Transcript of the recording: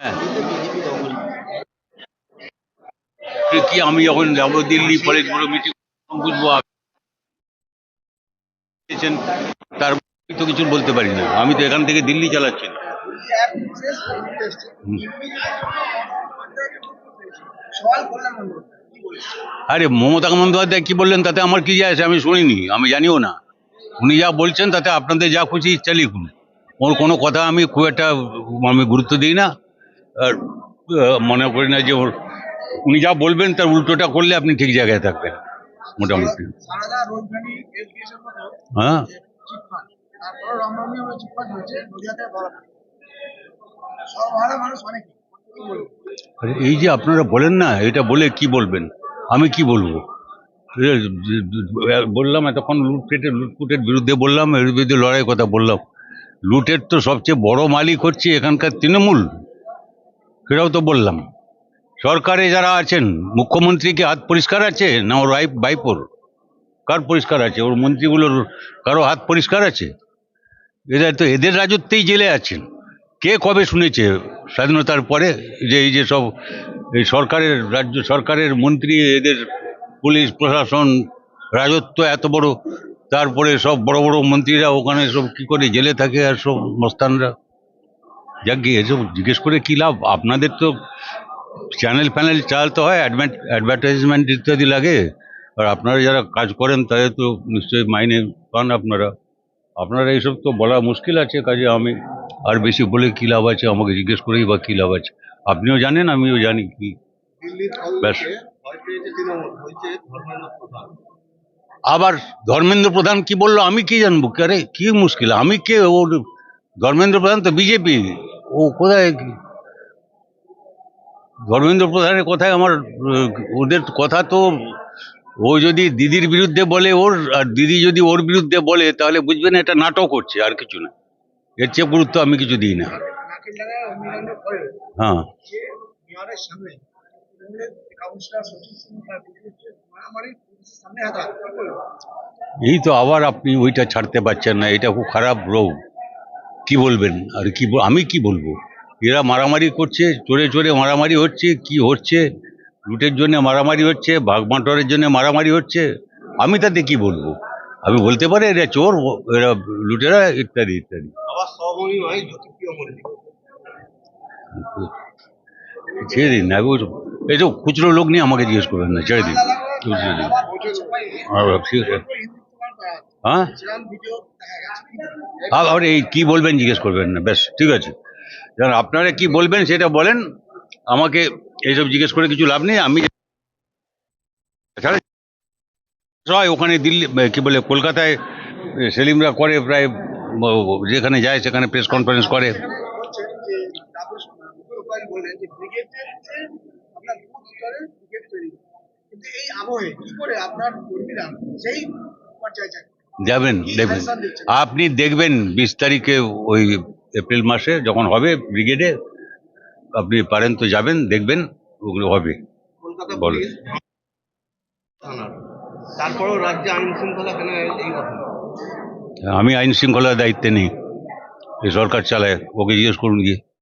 হ্যাঁ। কি- আমি যখন যাব দিল্লি বড় মিটিং বুঝব তার তো কিছু বলতে পারি না। আমি তো এখান থেকে দিল্লি চালাচ্ছি আরে, মমতা বন্দ্যোপাধ্যায় কি বললেন তাতে আমার কি যায় আমি শুনিনি, আমি জানিও না। উনি যা বলছেন তাতে আপনাদের যা খুশি ইচ্ছা লিখুন। ওর কোনো কথা আমি খুব একটা, আমি গুরুত্ব দিই না। মনে করি না যে ওর উনি যা বলবেন তার উল্টোটা করলে আপনি ঠিক জায়গায় থাকবেন মোটামুটি। হ্যাঁ। এই যে আপনারা বলেন না এটা বলে কি বলবেন? আমি কি বলব? বললাম এতক্ষণ লুটপেটের লুটপুটের বিরুদ্ধে বললাম এর বিরুদ্ধে লড়াই কথা বললাম। লুটের তো সবচেয়ে বড় মালিক হচ্ছে এখানকার তৃণমূল। সেটাও তো বললাম। সরকারে যারা আছেন মুখ্যমন্ত্রী কি হাত পরিষ্কার আছে না ওর ওয়াইফ বাইপোর কার পরিষ্কার আছে? ওর মন্ত্রীগুলোর কারও হাত পরিষ্কার আছে? এদের তো এদের রাজত্বেই জেলে আছেন। কে কবে শুনেছে স্বাধীনতার পরে যে এই যে সব এই সরকারের রাজ্য সরকারের মন্ত্রী, এদের পুলিশ, প্রশাসন রাজত্ব এত বড়, তারপরে সব বড় বড় মন্ত্রীরা ওখানে সব কি করে জেলে থাকে আর সব মস্তানরা? যাক গিয়ে এসব জিজ্ঞেস করে কী লাভ আপনাদের তো চ্যানেল ফ্যানেল চালাতে হয় অ্যাডভার্টাইজমেন্ট ইত্যাদি লাগে আর আপনারা যারা কাজ করেন তাদের তো নিশ্চয়ই মাইনে পান আপনারা আপনারা এইসব তো বলা মুশকিল আছে কাজে আমি আর বেশি বলে কী লাভ আছে আমাকে জিজ্ঞেস করেই বা কী লাভ আছে আপনিও জানেন আমিও জানি কি দিল্লির ব্যাস। ভয় পেয়েছে তৃণমূল হয়েছে ধর্মেন্দ্র প্রধান আবার ধর্মেন্দ্র প্রধান কি বলল আমি কি জানব আরে কি মুশকিল আমি কে ওর ধর্মেন্দ্র প্রধান তো বিজেপি ও কোথায় ধর্মেন্দ্র প্রধানের কথায় আমার ওদের কথা তো ও যদি দিদির বিরুদ্ধে বলে ওর, আর দিদি যদি ওর বিরুদ্ধে বলে, তাহলে বুঝবেন এটা নাটক হচ্ছে আর কিছু না। এর চেয়ে গুরুত্ব আমি কিছু দিই না। হ্যাঁ। এই তো আবার আপনি ওইটা ছাড়তে পারছেন না, এটা খুব খারাপ রোগ। কি বলবেন? আর কি আমি কি বলব? এরা মারামারি করছে চোরে চোরে মারামারি হচ্ছে কি হচ্ছে? লুটের জন্য মারামারি হচ্ছে বাঘমাটরের জন্য মারামারি হচ্ছে আমি তাতে কি বলব? আমি বলতে পারি এরা চোর এরা লুটেরা ইত্যাদি ইত্যাদি। ছেড়ে দিন না এই তো খুচরো লোক নিয়ে আমাকে জিজ্ঞেস করবেন না ছেড়ে দিন। খুচরো দিন আবার এই কি বলবেন জিজ্ঞেস করবেন না, ব্যাস, ঠিক আছে। কারণ আপনারা কি বলবেন সেটা বলেন, আমাকে এইসব জিজ্ঞেস করে কিছু লাভ নেই, আমি হয় ওখানে দিল্লি কি বলে, কলকাতায় সেলিমরা করে প্রায় যেখানে যায় সেখানে প্রেস কনফারেন্স করে। সেই পর্যায়ে যায় যাবেন দেখবেন। আপনি দেখবেন বিশ তারিখে ওই এপ্রিল মাসে যখন হবে ব্রিগেডে আপনি পারেন তো যাবেন দেখবেন ওগুলো হবে। কলকাতা বলো। তারপরেও রাজ্যে আইন শৃঙ্খলা কেন আমি আইন শৃঙ্খলার দায়িত্বে নেই। সরকার চালায় ওকে জিজ্ঞেস করুন গিয়ে।